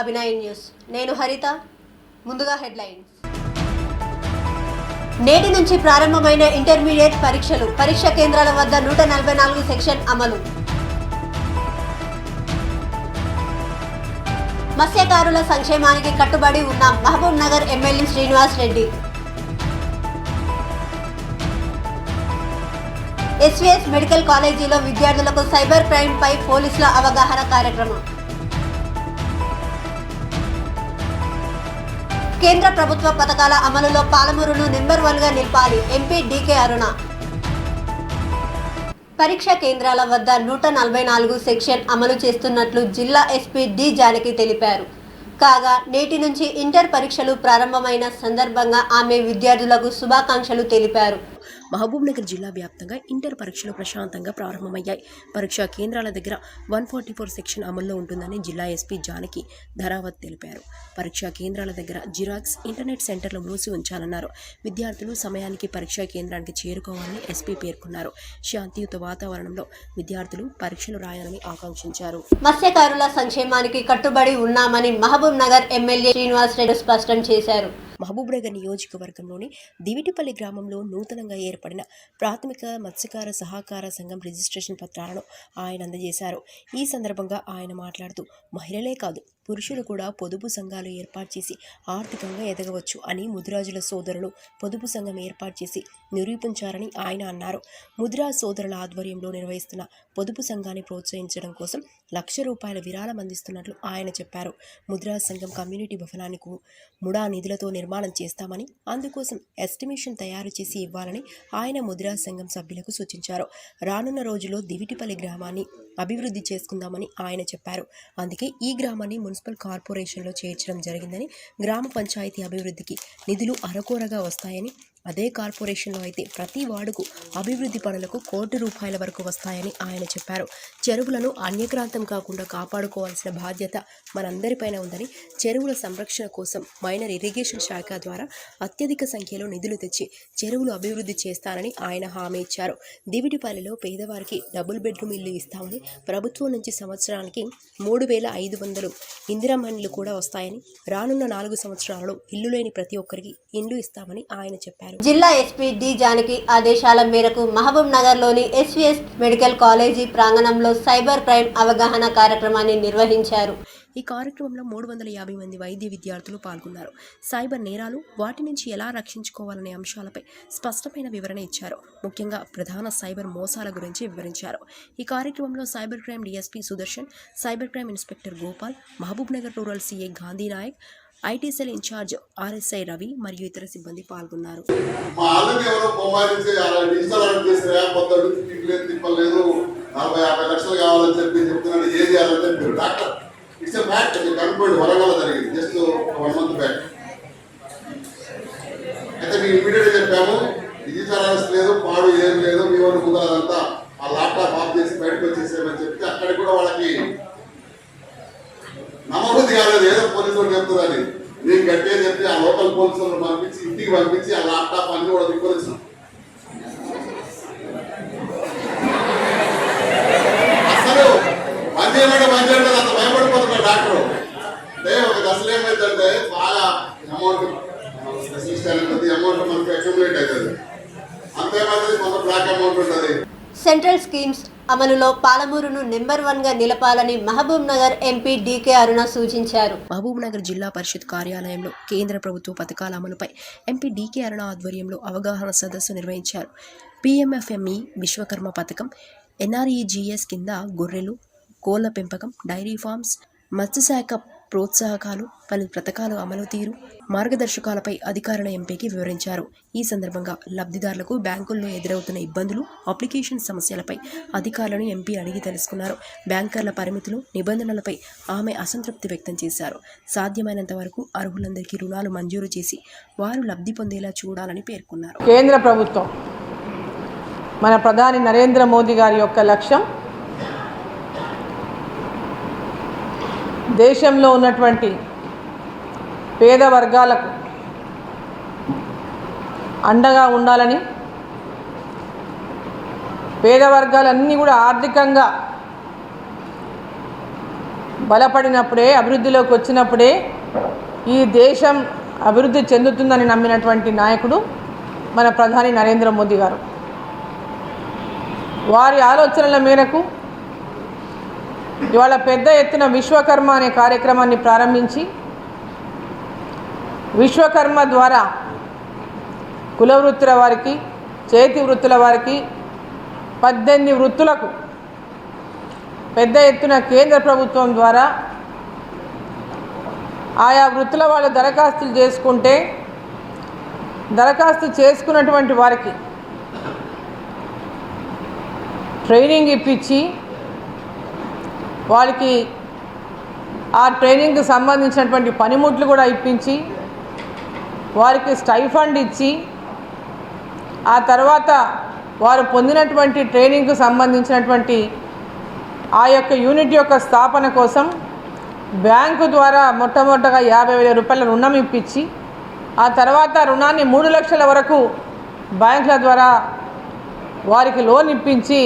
అభినయ news. నేను హరిత. ముందుగా హెడ్లైన్స్. నేటి నుంచి ప్రారంభమైన ఇంటర్మీడియట్ పరీక్షలు పరీక్ష కేంద్రాల వద్ద నూట నలభై నాలుగు సెక్షన్ అమలు. మత్స్యకారుల సంక్షేమానికి కట్టుబడి ఉన్న Mahabubnagar MLA Srinivas Reddy. SVS medical కాలేజీలో విద్యార్థులకు సైబర్ క్రైమ్ పై పోలీసుల అవగాహన కార్యక్రమం. కేంద్ర ప్రభుత్వ పథకాల అమలులో పాలమూరును నెంబర్ వన్గా నిలపాలి ఎంపీ డీకే అరుణ. పరీక్షా కేంద్రాల వద్ద నూట నలభై నాలుగు సెక్షన్ అమలు చేస్తున్నట్లు జిల్లా ఎస్పీ డి జానకి తెలిపారు. కాగా నేటి నుంచి ఇంటర్ పరీక్షలు ప్రారంభమైన సందర్భంగా ఆమె విద్యార్థులకు శుభాకాంక్షలు తెలిపారు. మహబూబ్నగర్ జిల్లా వ్యాప్తంగా ఇంటర్ పరీక్షలు ప్రశాంతంగా ప్రారంభమయ్యాయి. పరీక్షా కేంద్రాల దగ్గర వన్ ఫార్టీ ఫోర్ సెక్షన్ అమల్లో ఉంటుందని జిల్లా ఎస్పీ జానకి ధరావత్ తెలిపారు. పరీక్షా కేంద్రాల దగ్గర జిరాక్స్ ఇంటర్నెట్ సెంటర్లు మూసి ఉంచాలన్నారు. విద్యార్థులు సమయానికి పరీక్షా కేంద్రానికి చేరుకోవాలని ఎస్పీ పేర్కొన్నారు. శాంతియుత వాతావరణంలో విద్యార్థులు పరీక్షలు రాయాలని ఆకాంక్షించారు. మత్స్యకారుల సంక్షేమానికి కట్టుబడి ఉన్నామని మహబూబ్ నగర్ ఎమ్మెల్యే శ్రీనివాస్ రెడ్డి స్పష్టం చేశారు. మహబూబ్నగర్ నియోజకవర్గంలోని దివిటిపల్లి గ్రామంలో నూతనంగా ఏర్పడిన ప్రాథమిక మత్స్యకార సహకార సంఘం రిజిస్ట్రేషన్ పత్రాలను ఆయన అందజేశారు. ఈ సందర్భంగా ఆయన మాట్లాడుతూ మహిళలే కాదు పురుషులు కూడా పొదుపు సంఘాలు ఏర్పాటు చేసి ఆర్థికంగా ఎదగవచ్చు అని ముదిరాజుల సోదరులు పొదుపు సంఘం ఏర్పాటు చేసి నిరూపించారని ఆయన అన్నారు. ముదిరాజ్ సోదరుల ఆధ్వర్యంలో నిర్వహిస్తున్న పొదుపు సంఘాన్ని ప్రోత్సహించడం కోసం లక్ష రూపాయల విరాళం అందిస్తున్నట్లు ఆయన చెప్పారు. ముద్రాజ్ సంఘం కమ్యూనిటీ భవనానికి ముడా నిధులతో నిర్మాణం చేస్తామని అందుకోసం ఎస్టిమేషన్ తయారు చేసి ఇవ్వాలని ఆయన ముద్రా సంఘం సభ్యులకు సూచించారు. రానున్న రోజుల్లో దివిటిపల్లి గ్రామాన్ని అభివృద్ధి చేసుకుందామని ఆయన చెప్పారు. అందుకే ఈ గ్రామాన్ని మున్సిపల్ కార్పొరేషన్లో చేర్చడం జరిగిందని గ్రామ పంచాయతీ అభివృద్ధికి నిధులు అరకొరగా వస్తాయని అదే కార్పొరేషన్లో అయితే ప్రతి వార్డుకు అభివృద్ధి పనులకు కోటి రూపాయల వరకు వస్తాయని ఆయన చెప్పారు. చెరువులను అన్యక్రాంతం కాకుండా కాపాడుకోవాల్సిన బాధ్యత మనందరిపైన ఉందని చెరువుల సంరక్షణ కోసం మైనర్ ఇరిగేషన్ శాఖ ద్వారా అత్యధిక సంఖ్యలో నిధులు తెచ్చి చెరువులు అభివృద్ధి చేస్తానని ఆయన హామీ ఇచ్చారు. దివిటిపల్లిలో పేదవారికి డబుల్ బెడ్రూమ్ ఇల్లు ఇస్తామని ప్రభుత్వం నుంచి సంవత్సరానికి మూడు వేల ఐదు వందలు ఇందిరామణులు కూడా వస్తాయని రానున్న నాలుగు సంవత్సరాలలో ఇల్లు లేని ప్రతి ఒక్కరికి ఇండ్లు ఇస్తామని ఆయన చెప్పారు. జిల్లా ఎస్పీ డి జానకి ఆదేశాల మేరకు మహబూబ్ నగర్లోని ఎస్వీఎస్ మెడికల్ కాలేజీ ప్రాంగణంలో సైబర్ క్రైమ్ అవగాహన కార్యక్రమాన్ని నిర్వహించారు. ఈ కార్యక్రమంలో మూడు వందల యాభై మంది వైద్య విద్యార్థులు పాల్గొన్నారు. సైబర్ నేరాలు వాటి నుంచి ఎలా రక్షించుకోవాలనే అంశాలపై స్పష్టమైన వివరణ ఇచ్చారు. ముఖ్యంగా ప్రధాన సైబర్ మోసాల గురించి వివరించారు. ఈ కార్యక్రమంలో cyber crime DSP Sudarshan cyber crime inspector Gopal Mahabubnagar rural CA Gandhi Naik IT cell incharge RSI Ravi మరియు ఇతర సిబ్బంది పాల్గొన్నారు. మా ఎవరో నలభై యాభై లక్షలు కావాలని చెప్పి చెప్తున్నాడు. ఏం చేయాలంటే మీరు డాక్టర్. ఇట్స్ ఫ్యాక్ట్ కనుక్కోండి వరంగల్ జరిగింది. జస్ట్ వన్ మంత్ బ్యాక్ అయితే మేము ఇమీడియట్గా చెప్పాము. లేదు పాడు ఏం లేదు. మీ వాళ్ళు అదంతా ఆ ల్యాప్టాప్ ఆఫ్ చేసి బయటకు వచ్చేసామని చెప్తే అక్కడ కూడా వాళ్ళకి నమ్మబుద్ధి కాలేదు ఏదో పోలీసు వాళ్ళు చెప్తుందని నేను గట్టే చెప్పి ఆ లోకల్ పోలీసులను పంపించి ఇంటికి పంపించి ఆ ల్యాప్టాప్ అన్ని కూడా దిక్కువచ్చాం అసలు పని చేయమంటే అంత భయపడిపోతున్నాడు డాక్టర్. అంటే ఒక దశలు ఏమైందంటే బాగా అమౌంట్ స్పెషలిస్ట్ అనేది అమౌంట్ మనకి అక్యుములేట్ అవుతుంది. అంతేమైంది కొంత బ్లాక్ అమౌంట్ ఉంటుంది. సెంట్రల్ స్కీమ్స్ అమలులో పాలమూరును నెంబర్ వన్గా నిలపాలని మహబూబ్ నగర్ ఎంపీ డీకే అరుణ సూచించారు. మహబూబ్నగర్ జిల్లా పరిషత్ కార్యాలయంలో కేంద్ర ప్రభుత్వ పథకాల అమలుపై ఎంపీ డీకే అరుణ ఆధ్వర్యంలో అవగాహన సదస్సు నిర్వహించారు. పిఎంఎఫ్ఎంఈ విశ్వకర్మ పథకం ఎన్ఆర్ఈజీఎస్ కింద గొర్రెలు కోళ్ళ పెంపకం డైరీ ఫార్మ్స్ మత్స్యశాఖ ప్రోత్సాహకాలు పలు పథకాలు అమలు తీరు మార్గదర్శకాలపై అధికారుల ఎంపీకి వివరించారు. ఈ సందర్భంగా లబ్ధిదారులకు బ్యాంకుల్లో ఎదురవుతున్న ఇబ్బందులు అప్లికేషన్ సమస్యలపై అధికారులను ఎంపీ అడిగి తెలుసుకున్నారు. బ్యాంకర్ల పరిమితులు నిబంధనలపై ఆమె అసంతృప్తి వ్యక్తం చేశారు. సాధ్యమైనంత వరకు అర్హులందరికీ రుణాలు మంజూరు చేసి వారు లబ్ధి పొందేలా చూడాలని పేర్కొన్నారు. కేంద్ర ప్రభుత్వం మన ప్రధాని నరేంద్ర మోదీ గారి యొక్క లక్ష్యం దేశంలో ఉన్నటువంటి పేద వర్గాలకు అండగా ఉండాలని పేద వర్గాలన్నీ కూడా ఆర్థికంగా బలపడినప్పుడే అభివృద్ధిలోకి వచ్చినప్పుడే ఈ దేశం అభివృద్ధి చెందుతుందని నమ్మినటువంటి నాయకుడు మన ప్రధాని నరేంద్ర మోదీ గారు. వారి ఆలోచనల మేరకు ఇవాళ పెద్ద ఎత్తున విశ్వకర్మ అనే కార్యక్రమాన్ని ప్రారంభించి విశ్వకర్మ ద్వారా కుల వృత్తుల వారికి చేతి వృత్తుల వారికి పద్దెనిమిది వృత్తులకు పెద్ద ఎత్తున కేంద్ర ప్రభుత్వం ద్వారా ఆయా వృత్తుల వాళ్ళు దరఖాస్తులు చేసుకుంటే దరఖాస్తు చేసుకున్నటువంటి వారికి ట్రైనింగ్ ఇప్పించి వాళ్ళకి ఆ ట్రైనింగ్కి సంబంధించినటువంటి పనిముట్లు కూడా ఇప్పించి వారికి స్టైఫండ్ ఇచ్చి ఆ తర్వాత వారు పొందినటువంటి ట్రైనింగ్కు సంబంధించినటువంటి ఆ యొక్క యూనిట్ యొక్క స్థాపన కోసం బ్యాంకు ద్వారా మొట్టమొదటగా యాభై వేల రూపాయల రుణం ఇప్పించి ఆ తర్వాత రుణాన్ని మూడు లక్షల వరకు బ్యాంకుల ద్వారా వారికి లోన్ ఇప్పించి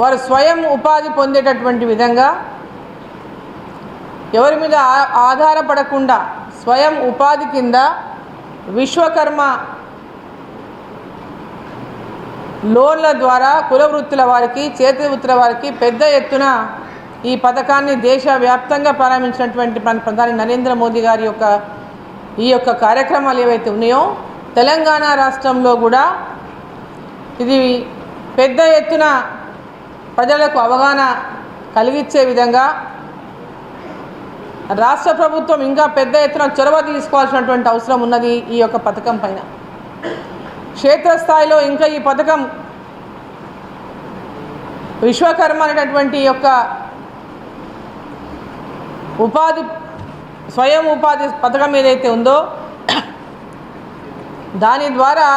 వారు స్వయం ఉపాధి పొందేటటువంటి విధంగా ఎవరి మీద ఆ- ఆధారపడకుండా స్వయం ఉపాధి కింద విశ్వకర్మ లోన్ల ద్వారా కుల వృత్తుల వారికి చేతి వృత్తుల వారికి పెద్ద ఎత్తున ఈ పథకాన్ని దేశవ్యాప్తంగా ప్రారంభించినటువంటి మన ప్రధాని నరేంద్ర మోదీ గారి యొక్క ఈ యొక్క కార్యక్రమాలు ఏవైతే ఉన్నాయో తెలంగాణ రాష్ట్రంలో కూడా ఇది పెద్ద ఎత్తున ప్రజలకు అవగాహన కలిగించే విధంగా రాష్ట్ర ప్రభుత్వం ఇంకా పెద్ద ఎత్తున చొరవ తీసుకోవాల్సినటువంటి అవసరం ఉన్నది ఈ యొక్క పథకం పైన. క్షేత్రస్థాయిలో ఇంకా ఈ పథకం విశ్వకర్మ అనేటటువంటి యొక్క ఉపాధి స్వయం ఉపాధి పథకం ఏదైతే ఉందో దాని ద్వారా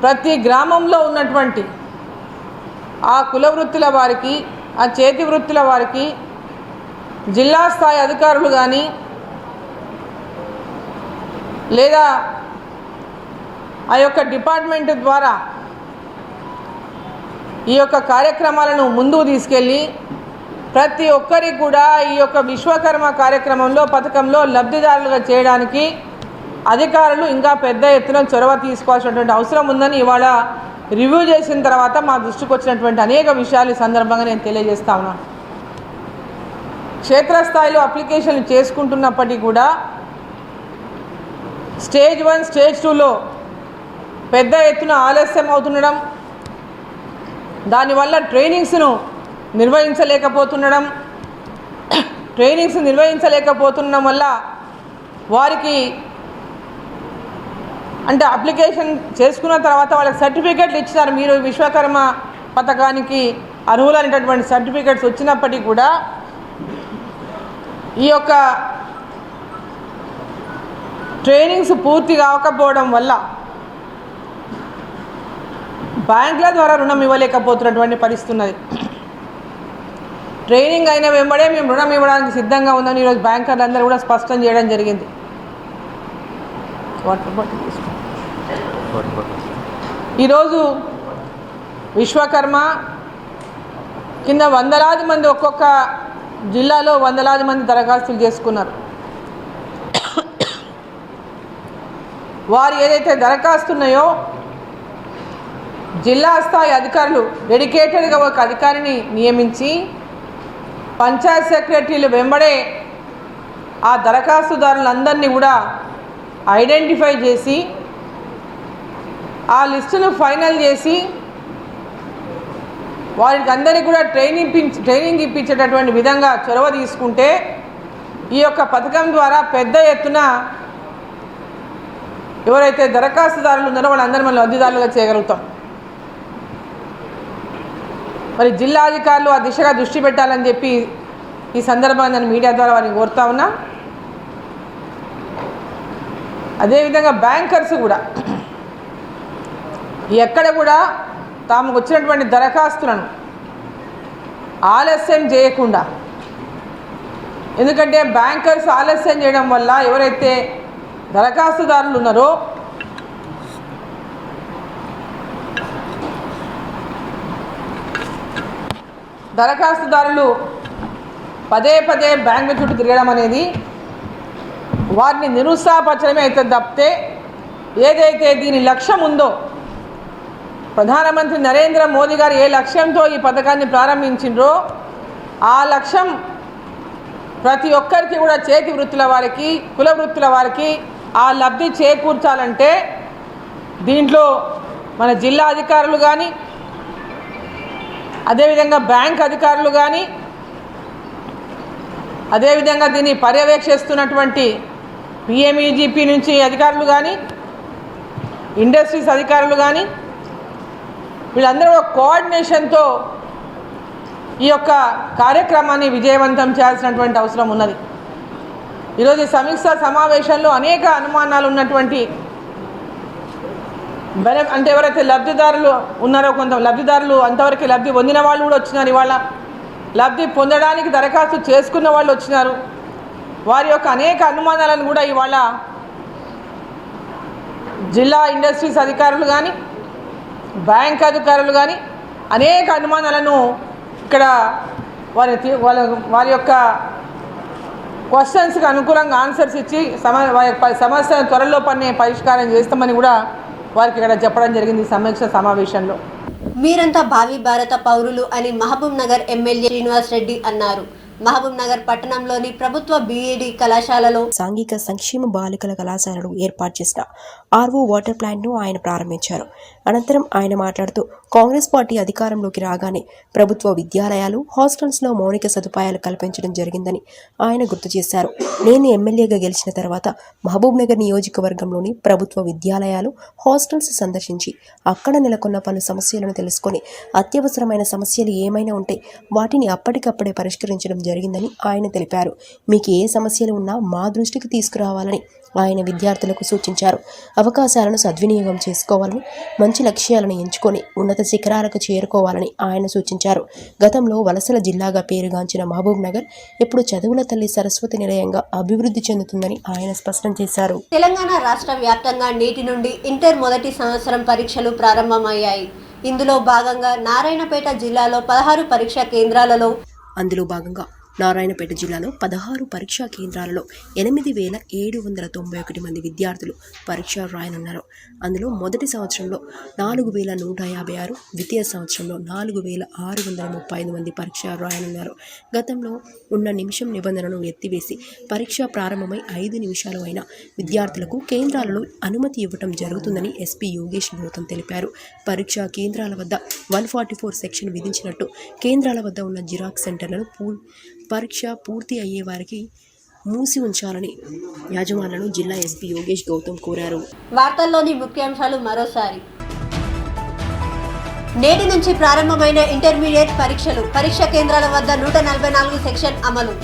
ప్రతి గ్రామంలో ఉన్నటువంటి ఆ కుల వృత్తుల వారికి ఆ చేతి వృత్తుల వారికి జిల్లా స్థాయి అధికారులు కానీ లేదా ఆ యొక్క డిపార్ట్మెంట్ ద్వారా ఈ యొక్క కార్యక్రమాలను ముందుకు తీసుకెళ్ళి ప్రతి ఒక్కరికి కూడా ఈ యొక్క విశ్వకర్మ కార్యక్రమంలో పథకంలో లబ్ధిదారులుగా చేయడానికి అధికారులు ఇంకా పెద్ద ఎత్తున చొరవ తీసుకోవాల్సినటువంటి అవసరం ఉందని ఇవాళ రివ్యూ చేసిన తర్వాత మా దృష్టికి వచ్చినటువంటి అనేక విషయాలు ఈ సందర్భంగా నేను తెలియజేస్తా ఉన్నాను క్షేత్రస్థాయిలో అప్లికేషన్లు చేసుకుంటున్నప్పటికీ కూడా స్టేజ్ వన్ స్టేజ్ టూలో పెద్ద ఎత్తున ఆలస్యం అవుతుండడం దానివల్ల ట్రైనింగ్స్ను నిర్వహించలేకపోతుండడం ట్రైనింగ్స్ నిర్వహించలేకపోతుండడం వల్ల వారికి అంటే అప్లికేషన్ చేసుకున్న తర్వాత వాళ్ళకి సర్టిఫికేట్లు ఇచ్చినారు మీరు విశ్వకర్మ పథకానికి అర్హులైనటువంటి సర్టిఫికేట్స్ వచ్చినప్పటికీ కూడా ఈ యొక్క ట్రైనింగ్స్ పూర్తి కాకపోవడం వల్ల బ్యాంకుల ద్వారా రుణం ఇవ్వలేకపోతున్నటువంటి పరిస్థితి ఉన్నది. ట్రైనింగ్ అయిన వెంబడే మేము రుణం ఇవ్వడానికి సిద్ధంగా ఉందని ఈరోజు బ్యాంకర్లందరూ కూడా స్పష్టం చేయడం జరిగింది. వాటర్ బాటిల్ ఈరోజు విశ్వకర్మ కింద వందలాది మంది ఒక్కొక్క జిల్లాలో వందలాది మంది దరఖాస్తులు చేసుకున్నారు. వారు ఏదైతే దరఖాస్తు ఉన్నాయో జిల్లా స్థాయి అధికారులు డెడికేటెడ్గా ఒక అధికారిని నియమించి పంచాయత్ సెక్రటరీలు వెంబడే ఆ దరఖాస్తుదారులందరినీ కూడా ఐడెంటిఫై చేసి ఆ లిస్టును ఫైనల్ చేసి వారికి అందరికీ కూడా ట్రైనింగ్ ట్రైనింగ్ ఇప్పించేటటువంటి విధంగా చొరవ తీసుకుంటే ఈ యొక్క పథకం ద్వారా పెద్ద ఎత్తున ఎవరైతే దరఖాస్తుదారులు ఉన్నారో వాళ్ళందరూ మనం లబ్ధిదారులుగా చేయగలుగుతాం. మరి జిల్లా అధికారులు ఆ దిశగా దృష్టి పెట్టాలని చెప్పి ఈ సందర్భంగా నేను మీడియా ద్వారా వారిని కోరుతా ఉన్నా. అదేవిధంగా బ్యాంకర్స్ కూడా ఎక్కడ కూడా తాముకు వచ్చినటువంటి దరఖాస్తులను ఆలస్యం చేయకుండా. ఎందుకంటే బ్యాంకర్స్ ఆలస్యం చేయడం వల్ల ఎవరైతే దరఖాస్తుదారులు ఉన్నారో దరఖాస్తుదారులు పదే పదే బ్యాంకు చుట్టూ తిరగడం అనేది వారిని నిరుత్సాహపరచడమే అయితే తప్పితే ఏదైతే దీని లక్ష్యం ఉందో ప్రధానమంత్రి నరేంద్ర మోదీ గారు ఏ లక్ష్యంతో ఈ పథకాన్ని ప్రారంభించిండ్రో ఆ లక్ష్యం ప్రతి ఒక్కరికి కూడా చేతి వృత్తుల వారికి కుల వృత్తుల వారికి ఆ లబ్ధి చేకూర్చాలంటే దీంట్లో మన జిల్లా అధికారులు కానీ అదేవిధంగా బ్యాంక్ అధికారులు కానీ అదేవిధంగా దీన్ని పర్యవేక్షిస్తున్నటువంటి పిఎంఈజీపీ నుంచి అధికారులు కానీ ఇండస్ట్రీస్ అధికారులు కానీ వీళ్ళందరూ కోఆర్డినేషన్తో ఈ యొక్క కార్యక్రమాన్ని విజయవంతం చేయాల్సినటువంటి అవసరం ఉన్నది. ఈరోజు ఈ సమీక్ష సమావేశంలో అనేక అనుమానాలు ఉన్నటువంటి బెన అంటే ఎవరైతే లబ్ధిదారులు ఉన్నారో కొంత లబ్ధిదారులు అంతవరకు లబ్ధి పొందిన వాళ్ళు కూడా వచ్చినారు ఇవాళ. లబ్ధి పొందడానికి దరఖాస్తు చేసుకున్న వాళ్ళు వచ్చినారు. వారి యొక్క అనేక అనుమానాలను కూడా ఇవాళ జిల్లా ఇండస్ట్రీస్ అధికారులు కానీ బ్యాంక్ అధికారులు కానీ అనేక అనుమానాలను ఇక్కడ వారి వాళ్ళ వారి యొక్క క్వశ్చన్స్కి అనుకూలంగా ఆన్సర్స్ ఇచ్చి సమ వారి యొక్క సమస్యను త్వరలో పన్నే పరిష్కారం చేస్తామని కూడా వారికి ఇక్కడ చెప్పడం జరిగింది సమీక్ష సమావేశంలో. మీరంతా భావి భారత పౌరులు అని మహబూబ్ నగర్ ఎమ్మెల్యే శ్రీనివాస్ రెడ్డి అన్నారు. మహబూబ్ నగర్ పట్టణంలోని ప్రభుత్వ బీఈడి కళాశాలలో సాంఘిక సంక్షేమ బాలికల కళాశాలను ఏర్పాటు చేసిన ఆర్వో వాటర్ ప్లాంట్ను ఆయన ప్రారంభించారు. అనంతరం ఆయన మాట్లాడుతూ కాంగ్రెస్ పార్టీ అధికారంలోకి రాగానే ప్రభుత్వ విద్యాలయాలు హాస్టల్స్లో మౌలిక సదుపాయాలు కల్పించడం జరిగిందని ఆయన గుర్తు చేశారు. నేను ఎమ్మెల్యేగా గెలిచిన తర్వాత మహబూబ్ నగర్ నియోజకవర్గంలోని ప్రభుత్వ విద్యాలయాలు హాస్టల్స్ సందర్శించి అక్కడ నెలకొన్న పలు సమస్యలను తెలుసుకొని అత్యవసరమైన సమస్యలు ఏమైనా ఉంటే వాటిని అప్పటికప్పుడే పరిష్కరించడం జరిగిందని ఆయన తెలిపారు. మీకు ఏ సమస్యలు ఉన్నా మా దృష్టికి తీసుకురావాలని ఆయన విద్యార్థులకు సూచించారు. అవకాశాలను సద్వినియోగం చేసుకోవాలని మంచి లక్ష్యాలను ఎంచుకొని ఉన్నత శిఖరాలకు చేరుకోవాలని ఆయన సూచించారు. గతంలో వలసల జిల్లాగా పేరుగాంచిన మహబూబ్ నగర్ ఇప్పుడు చదువుల తల్లి సరస్వతి నిలయంగా అభివృద్ధి చెందుతుందని ఆయన స్పష్టం చేశారు. తెలంగాణ రాష్ట్ర వ్యాప్తంగా నేటి నుండి ఇంటర్ మొదటి సంవత్సరం పరీక్షలు ప్రారంభమయ్యాయి. ఇందులో భాగంగా నారాయణపేట జిల్లాలో పదహారు పరీక్షా కేంద్రాలలో అందులో భాగంగా నారాయణపేట జిల్లాలో పదహారు పరీక్షా కేంద్రాలలో ఎనిమిది వేల ఏడు వందల తొంభై ఒకటి మంది విద్యార్థులు పరీక్ష రాయనున్నారు. అందులో మొదటి సంవత్సరంలో నాలుగు వేల నూట యాభై ఆరు ద్వితీయ సంవత్సరంలో నాలుగు వేల ఆరు వందల ముప్పై ఐదు మంది పరీక్ష రాయనున్నారు. గతంలో ఉన్న నిమిషం నిబంధనను ఎత్తివేసి పరీక్ష ప్రారంభమై ఐదు నిమిషాలు అయిన విద్యార్థులకు కేంద్రాలలో అనుమతి ఇవ్వటం జరుగుతుందని ఎస్పీ యోగేష్ గౌతమ్ తెలిపారు. పరీక్షా కేంద్రాల వద్ద వన్ ఫార్టీ ఫోర్ సెక్షన్ విధించినట్టు కేంద్రాల వద్ద ఉన్న జిరాక్స్ సెంటర్లను పూ పరీక్ష పూర్తి అయ్యే వారికి మూసి ఉంచాలని యాజమాన్లను జిల్లా ఎస్పీ యోగేష్ గౌతమ్ కోరారు. వార్తల్లోని ముఖ్యాంశాలు మరోసారి. నేటి నుంచి ప్రారంభమైన ఇంటర్మీడియట్ పరీక్షలు పరీక్ష కేంద్రాల వద్ద నూట నలభై నాలుగు సెక్షన్ అమలు.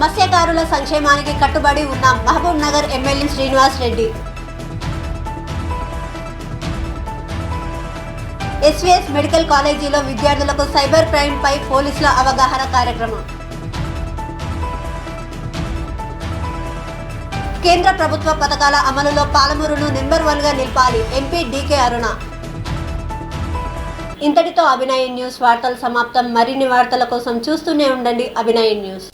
మత్స్యకారుల సంక్షేమానికి కట్టుబడి ఉన్న Mahabubnagar MLA Srinivas Reddy. SVS medical కాలేజీలో విద్యార్థులకు సైబర్ క్రైమ్ పై పోలీసుల అవగాహన కార్యక్రమం. కేంద్ర ప్రభుత్వ పథకాల అమలులో పాలమూరును నెంబర్ వన్గా నిలపాలి ఎంపీ డీకే అరుణ. ఇంతటితో అభినయ న్యూస్ వార్తలు సమాప్తం. మరిన్ని వార్తల కోసం చూస్తూనే ఉండండి అభినయ న్యూస్.